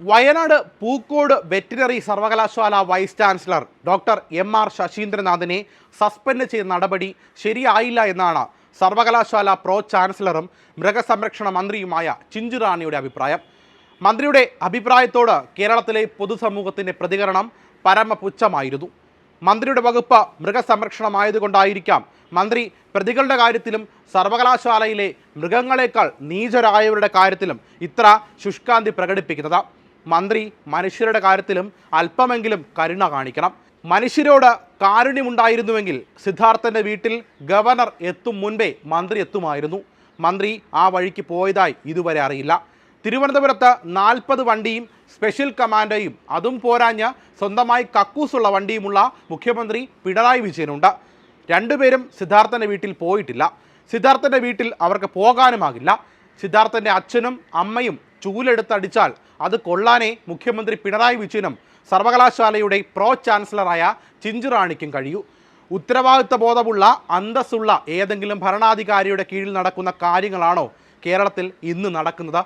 Wayanad Pookode veterinary സർവകലാശാല vice chancellor doctor M R ശശീന്ദ്രനാഥിനെ suspend ചെയ്ത നടപടി ശരിയായില്ല എന്നാണ് സർവകലാശാല പ്രോ ചാൻസലറും മൃഗസംരക്ഷണ മന്ത്രിയുമായ ചിഞ്ചുറാണിയുടെ അഭിപ്രായം. മന്ത്രിയുടെ അഭിപ്രായത്തോട് കേരളത്തിലെ പൊതുസമൂഹത്തിന്റെ പ്രതികരണം പരമപുച്ഛമായിരുന്നു. മന്ത്രിയുടെ വകുപ്പ് മൃഗസംരക്ഷണമായതുകൊണ്ടായിരിക്കാം മന്ത്രി പ്രതികളുടെ കാര്യത്തിലും സർവകലാശാലയിലെ മൃഗങ്ങളെക്കാൾ നീചരായവരുടെ കാര്യത്തിലും ഇത്ര ശുഷ്കാന്തി പ്രകടിപ്പിക്കുന്നത്. മന്ത്രി മനുഷ്യരുടെ കാര്യത്തിലും അല്പമെങ്കിലും കരുണ കാണിക്കണം. മനുഷ്യരോട് കാരുണ്യമുണ്ടായിരുന്നുവെങ്കിൽ സിദ്ധാർത്ഥന്റെ വീട്ടിൽ ഗവർണർ എത്തും മുൻപേ മന്ത്രി എത്തുമായിരുന്നു. മന്ത്രി ആ വഴിക്ക് പോയതായി ഇതുവരെ അറിയില്ല. തിരുവനന്തപുരത്ത് നാൽപ്പത് വണ്ടിയും സ്പെഷ്യൽ കമാൻഡോയും അതും പോരാഞ്ഞ് സ്വന്തമായി കക്കൂസുള്ള വണ്ടിയുമുള്ള മുഖ്യമന്ത്രി പിണറായി വിജയനുണ്ട്. രണ്ടുപേരും സിദ്ധാർത്ഥന്റെ വീട്ടിൽ പോയിട്ടില്ല. സിദ്ധാർത്ഥന്റെ വീട്ടിൽ അവർക്ക് പോകാനുമാകില്ല. സിദ്ധാർത്ഥന്റെ അച്ഛനും അമ്മയും ചൂലെടുത്തടിച്ചാൽ അത് കൊള്ളാനേ മുഖ്യമന്ത്രി പിണറായി വിജയനും സർവകലാശാലയുടെ പ്രോ ചാൻസലറായ ചിഞ്ചുറാണിക്കും കഴിയൂ. ഉത്തരവാദിത്വ ബോധമുള്ള അന്തസ്സുള്ള ഏതെങ്കിലും ഭരണാധികാരിയുടെ കീഴിൽ നടക്കുന്ന കാര്യങ്ങളാണോ കേരളത്തിൽ ഇന്ന് നടക്കുന്നത്?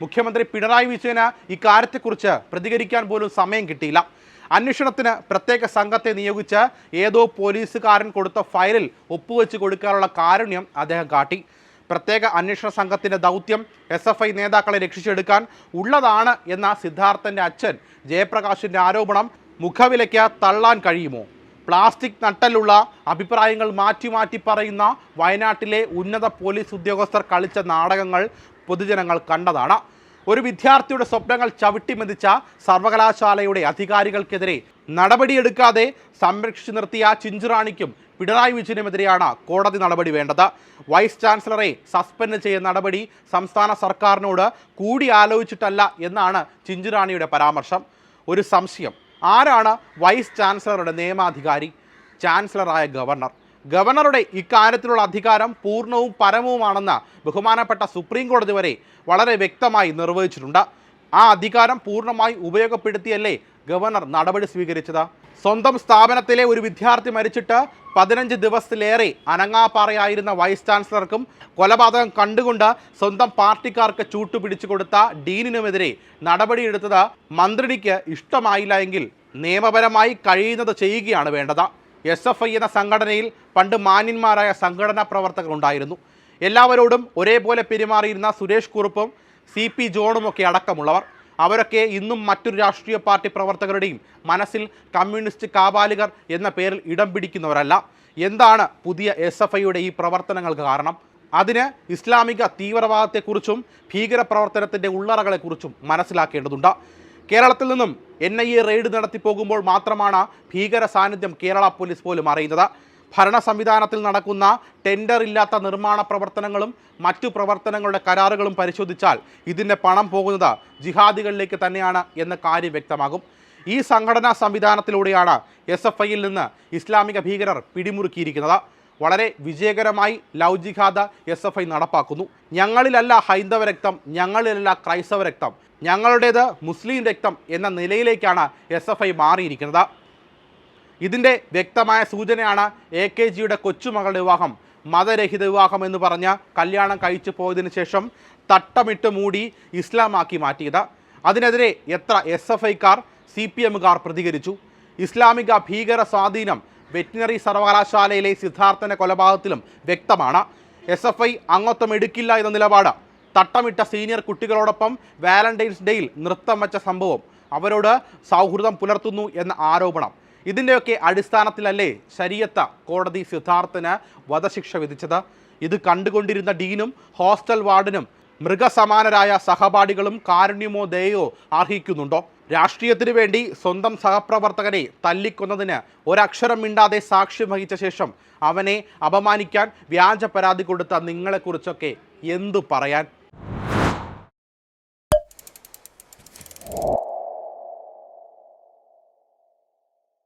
മുഖ്യമന്ത്രി പിണറായി വിജയന് ഇക്കാര്യത്തെക്കുറിച്ച് പ്രതികരിക്കാൻ പോലും സമയം കിട്ടിയില്ല. അന്വേഷണത്തിന് പ്രത്യേക സംഘത്തെ നിയോഗിച്ച് ഏതോ പോലീസുകാരൻ കൊടുത്ത ഫയലിൽ ഒപ്പുവെച്ച് കൊടുക്കാനുള്ള കാരുണ്യം അദ്ദേഹം കാട്ടി. പ്രത്യേക അന്വേഷണ സംഘത്തിന്റെ ദൗത്യം എസ് എഫ് ഐ നേതാക്കളെ രക്ഷിച്ചെടുക്കാൻ ഉള്ളതാണ് എന്ന സിദ്ധാർത്ഥന്റെ അച്ഛൻ ജയപ്രകാശിന്റെ ആരോപണം മുഖവിലയ്ക്ക് തള്ളാൻ കഴിയുമോ? പ്ലാസ്റ്റിക് നട്ടലുള്ള അഭിപ്രായങ്ങൾ മാറ്റി മാറ്റി പറയുന്ന വയനാട്ടിലെ ഉന്നത പോലീസ് ഉദ്യോഗസ്ഥർ കളിച്ച നാടകങ്ങൾ പൊതുജനങ്ങൾ കണ്ടതാണ്. ഒരു വിദ്യാർത്ഥിയുടെ സ്വപ്നങ്ങൾ ചവിട്ടിമെതിച്ച സർവകലാശാലയുടെ അധികാരികൾക്കെതിരെ നടപടിയെടുക്കാതെ സംരക്ഷിച്ചു നിർത്തിയ ചിഞ്ചുറാണിക്കും പിണറായി വിജയനുമെതിരെയാണ് കോടതി നടപടി വേണ്ടത്. വൈസ് ചാൻസലറെ സസ്പെൻഡ് ചെയ്യുന്ന നടപടി സംസ്ഥാന സർക്കാരിനോട് കൂടി ആലോചിച്ചിട്ടല്ല എന്നാണ് ചിഞ്ചുറാണിയുടെ പരാമർശം. ഒരു സംശയം ആരാണ് വൈസ് ചാൻസലറുടെ നിയമാധികാരി? ചാൻസലറായ ഗവർണർ. ഗവർണറുടെ ഇക്കാര്യത്തിലുള്ള അധികാരം പൂർണവും പരമവുമാണെന്ന് ബഹുമാനപ്പെട്ട സുപ്രീം കോടതി വരെ വളരെ വ്യക്തമായി നിർവഹിച്ചിട്ടുണ്ട്. ആ അധികാരം പൂർണമായി ഉപയോഗപ്പെടുത്തിയല്ലേ ഗവർണർ നടപടി സ്വീകരിച്ചത്. സ്വന്തം സ്ഥാപനത്തിലെ ഒരു വിദ്യാർത്ഥി മരിച്ചിട്ട് പതിനഞ്ച് ദിവസത്തിലേറെ അനങ്ങാപ്പാറയായിരുന്ന വൈസ് ചാൻസലർക്കും കൊലപാതകം കണ്ടുകൊണ്ട് സ്വന്തം പാർട്ടിക്കാർക്ക് ചൂട്ടുപിടിച്ചു കൊടുത്ത ഡീനിനുമെതിരെ നടപടിയെടുത്തത് മന്ത്രിക്ക് ഇഷ്ടമായില്ല എങ്കിൽ നിയമപരമായി കഴിയുന്നത് ചെയ്യുകയാണ് വേണ്ടത്. എസ് എഫ് ഐ എന്ന സംഘടനയിൽ പണ്ട് മാന്യന്മാരായ സംഘടനാ പ്രവർത്തകർ ഉണ്ടായിരുന്നു. എല്ലാവരോടും ഒരേപോലെ പെരുമാറിയിരുന്ന സുരേഷ് കുറുപ്പും സി പി ജോണുമൊക്കെ അടക്കമുള്ളവർ. അവരൊക്കെ ഇന്നും മറ്റൊരു രാഷ്ട്രീയ പാർട്ടി പ്രവർത്തകരുടെയും മനസ്സിൽ കമ്മ്യൂണിസ്റ്റ് കാബാലികർ എന്ന പേരിൽ ഇടം പിടിക്കുന്നവരല്ല. എന്താണ് പുതിയ എസ് എഫ് ഐയുടെ ഈ പ്രവർത്തനങ്ങൾക്ക് കാരണം? അതിന് ഇസ്ലാമിക തീവ്രവാദത്തെക്കുറിച്ചും ഭീകരപ്രവർത്തനത്തിന്റെ ഉള്ളറകളെക്കുറിച്ചും മനസ്സിലാക്കേണ്ടതുണ്ട്. കേരളത്തിൽ നിന്നും എൻ ഐ എ റെയ്ഡ് നടത്തി പോകുമ്പോൾ മാത്രമാണ് ഭീകര സാന്നിധ്യം കേരള പോലീസ് പോലും അറിയുന്നത്. ഭരണ സംവിധാനത്തിൽ നടക്കുന്ന ടെൻഡർ ഇല്ലാത്ത നിർമ്മാണ പ്രവർത്തനങ്ങളും മറ്റു പ്രവർത്തനങ്ങളുടെ കരാറുകളും പരിശോധിച്ചാൽ ഇതിന്റെ പണം പോകുന്നത് ജിഹാദികളിലേക്ക് തന്നെയാണ് എന്ന കാര്യം വ്യക്തമാകും. ഈ സംഘടനാ സംവിധാനത്തിലൂടെയാണ് എസ് എഫ് ഐയിൽ നിന്ന് ഇസ്ലാമിക ഭീകരർ പിടിമുറുക്കിയിരിക്കുന്നത്. വളരെ വിജയകരമായി love jihad S F I നടപ്പാക്കുന്നു. ഞങ്ങളിലല്ല ഹൈന്ദവ രക്തം ഞങ്ങളിലല്ല ക്രൈസ്തവ രക്തം ഞങ്ങളുടേത് മുസ്ലിം രക്തം എന്ന നിലയിലേക്കാണ് എസ് എഫ് ഐ മാറിയിരിക്കുന്നത്. ഇതിന്റെ വ്യക്തമായ സൂചനയാണ് എ കെ ജിയുടെ കൊച്ചുമകളുടെ വിവാഹം മതരഹിത വിവാഹം എന്ന് പറഞ്ഞ കല്യാണം കഴിച്ചു പോയതിനു ശേഷം തട്ടമിട്ട് മൂടി ഇസ്ലാമാക്കി മാറ്റിയത്. അതിനെതിരെ എത്ര എസ് എഫ് ഐക്കാർ സി പി എമ്മുകാർ പ്രതികരിച്ചു. ഇസ്ലാമിക ഭീകര സ്വാധീനം വെറ്റിനറി സർവകലാശാലയിലെ സിദ്ധാർത്ഥന്റെ കൊലപാതകത്തിലും വ്യക്തമാണ്. എസ് എഫ് ഐ അംഗത്വം എടുക്കില്ല എന്ന നിലപാട്. തട്ടമിട്ട സീനിയർ കുട്ടികളോടൊപ്പം വാലന്റൈൻസ് ഡേയിൽ നൃത്തം വച്ച സംഭവം അവരോട് സൗഹൃദം പുലർത്തുന്നു എന്ന ആരോപണം. ഇതിന്റെയൊക്കെ അടിസ്ഥാനത്തിലല്ലേ ശരീരത്ത കോടതി സിദ്ധാർത്ഥന് വധശിക്ഷ വിധിച്ചത്. ഇത് കണ്ടുകൊണ്ടിരുന്ന ഡീനും ഹോസ്റ്റൽ വാർഡനും മൃഗസമാനരായ സഹപാഠികളും കാരുണ്യമോ ദയോ അർഹിക്കുന്നുണ്ടോ? രാഷ്ട്രീയത്തിന് വേണ്ടി സ്വന്തം സഹപ്രവർത്തകരെ തല്ലിക്കൊന്നതിന് ഒരക്ഷരം മിണ്ടാതെ സാക്ഷ്യം വഹിച്ച ശേഷം അവനെ അപമാനിക്കാൻ വ്യാജ പരാതി കൊടുത്ത നിങ്ങളെക്കുറിച്ചൊക്കെ എന്തു പറയാൻ?